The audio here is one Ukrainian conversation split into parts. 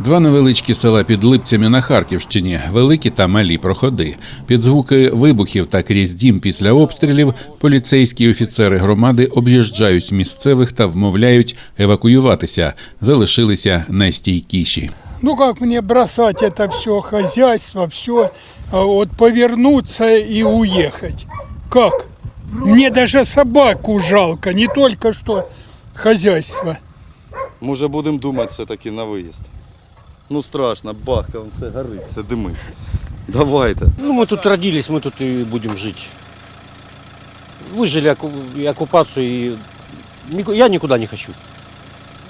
Два невеличкі села під Липцями на Харківщині, великі та малі проходи. Під звуки вибухів та крізь дім після обстрілів поліцейські офіцери громади об'їжджають місцевих та вмовляють евакуюватися. Залишилися найстійкіші. Ну как мне бросать это все хозяйство, все, вот повернуться и уехать? Как? Мне даже собаку жалко, не только что хозяйство. Може будемо думати все-таки на виїзд. Ну страшно, бахка, вон це горить, це димить. Давайте. Ну, мы тут родились, мы тут и будем жить. Выжили оку- и оккупацию, и нику- я никуда не хочу.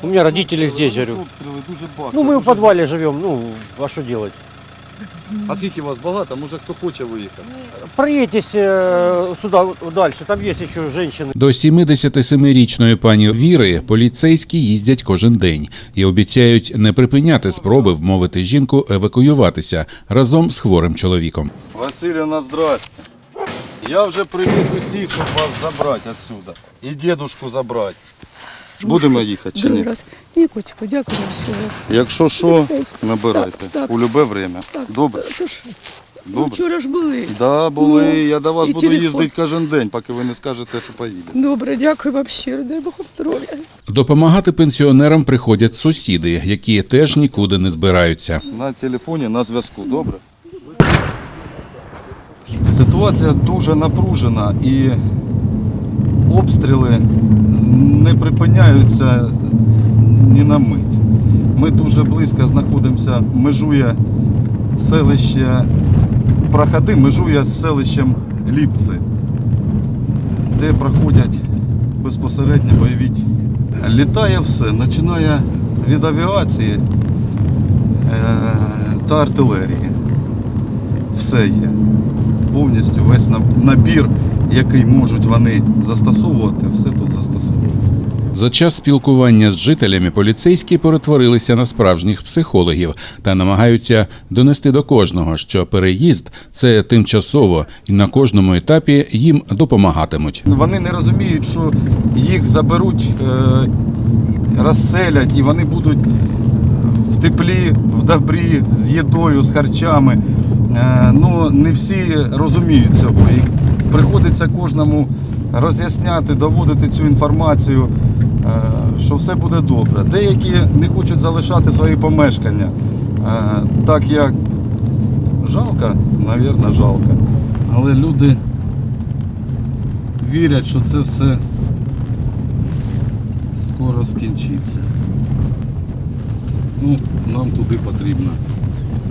У меня родители здесь, говорю. Обстріли дуже багато. Ну, мы в Дуже- подвале живем, ну, а что делать? А скільки вас багато? Може хто хоче виїхати? Проедьтесь э, сюда, дальше, там есть еще женщины. До 77-річної пані Віри поліцейські їздять кожен день і обіцяють не припиняти спроби вмовити жінку евакуюватися разом з хворим чоловіком. Василівна, здрасте. Я вже привіз усіх, щоб вас забрати відсюди. І дідушку забрати. Будемо їхати чи ні? Раз. Ні, котику, дякую. Якщо що, набирайте. Так, так. У любе время. Так, Добре? то ж, ну, Добре. вчора ж були. Да, були. Я до вас і буду телефон. їздити кожен день, поки ви не скажете, що поїдете. Добре, дякую вам щиро, дай Бог здоров'я. Допомагати пенсіонерам приходять сусіди, які теж нікуди не збираються. На телефоні, на зв'язку, добре? Ситуація дуже напружена і обстріли припиняються ні на мить. Ми дуже близько знаходимося, межує селище Проходи, межує з селищем Ліпці, де проходять безпосередньо бойові дії. Літає все, починає від авіації е, та артилерії. Все є. Повністю весь набір, який можуть вони застосовувати, все тут застосовують. За час спілкування з жителями поліцейські перетворилися на справжніх психологів та намагаються донести до кожного, що переїзд це тимчасово, і на кожному етапі їм допомагатимуть. Вони не розуміють, що їх заберуть, е, розселять і вони будуть в теплі, в добрі, з їдою, з харчами. Е, Ну, не всі розуміють цього. І приходиться кожному роз'ясняти, доводити цю інформацію, що все буде добре. Деякі не хочуть залишати свої помешкання, е, так як жалко, мабуть, жалко. Але люди вірять, що це все скоро скінчиться. Ну, нам туди потрібно.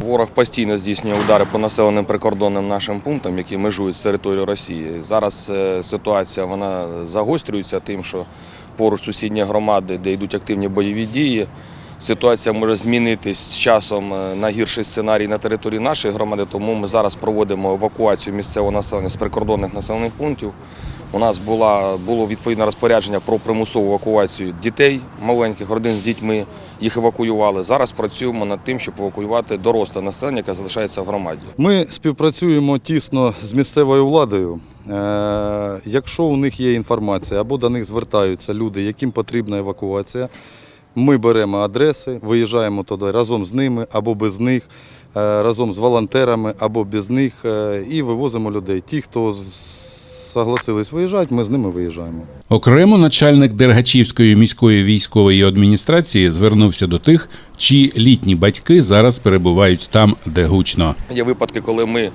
Ворог постійно здійснює удари по населеним прикордонним нашим пунктам, які межують з територією Росії. Зараз е, ситуація вона загострюється тим, що поруч сусідні громади, де йдуть активні бойові дії. Ситуація може змінитись з часом е, на гірший сценарій на території нашої громади, тому ми зараз проводимо евакуацію місцевого населення з прикордонних населених пунктів. У нас була, було відповідне розпорядження про примусову евакуацію дітей, маленьких родин з дітьми. Їх евакуювали. Зараз працюємо над тим, щоб евакуювати доросле населення, яке залишається в громаді. Ми співпрацюємо тісно з місцевою владою. Е, Якщо у них є інформація або до них звертаються люди, яким потрібна евакуація, ми беремо адреси, виїжджаємо туди разом з ними або без них, е, разом з волонтерами або без них е, і вивозимо людей. Ті, хто согласились виїжджати, ми з ними виїжджаємо. Окремо начальник Дергачівської міської військової адміністрації звернувся до тих, чиї літні батьки зараз перебувають там, де гучно. Є випадки, коли ми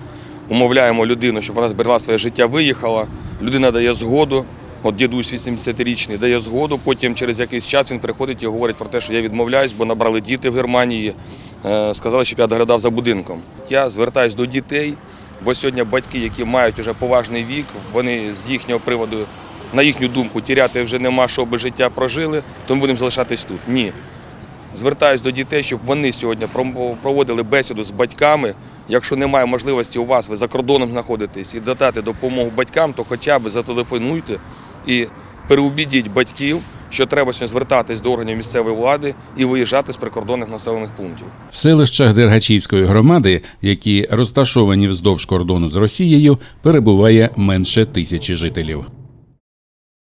умовляємо людину, щоб вона зберегла своє життя, виїхала. Людина дає згоду. От дідусь 80-річний дає згоду. Потім через якийсь час він приходить і говорить про те, що я відмовляюсь, бо набрали діти в Германії. Е, Сказали, щоб я доглядав за будинком. Я звертаюсь до дітей, бо сьогодні батьки, які мають вже поважний вік, вони з їхнього приводу, на їхню думку, тіряти вже нема, що би життя прожили, тому будемо залишатись тут. Ні. Звертаюсь до дітей, щоб вони сьогодні проводили бесіду з батьками. Якщо немає можливості у вас, ви за кордоном знаходитесь і додати допомогу батькам, то хоча б зателефонуйте і переубідіть батьків, що треба сьогодні звертатись до органів місцевої влади і виїжджати з прикордонних населених пунктів. В селищах Дергачівської громади, які розташовані вздовж кордону з Росією, перебуває менше тисячі жителів.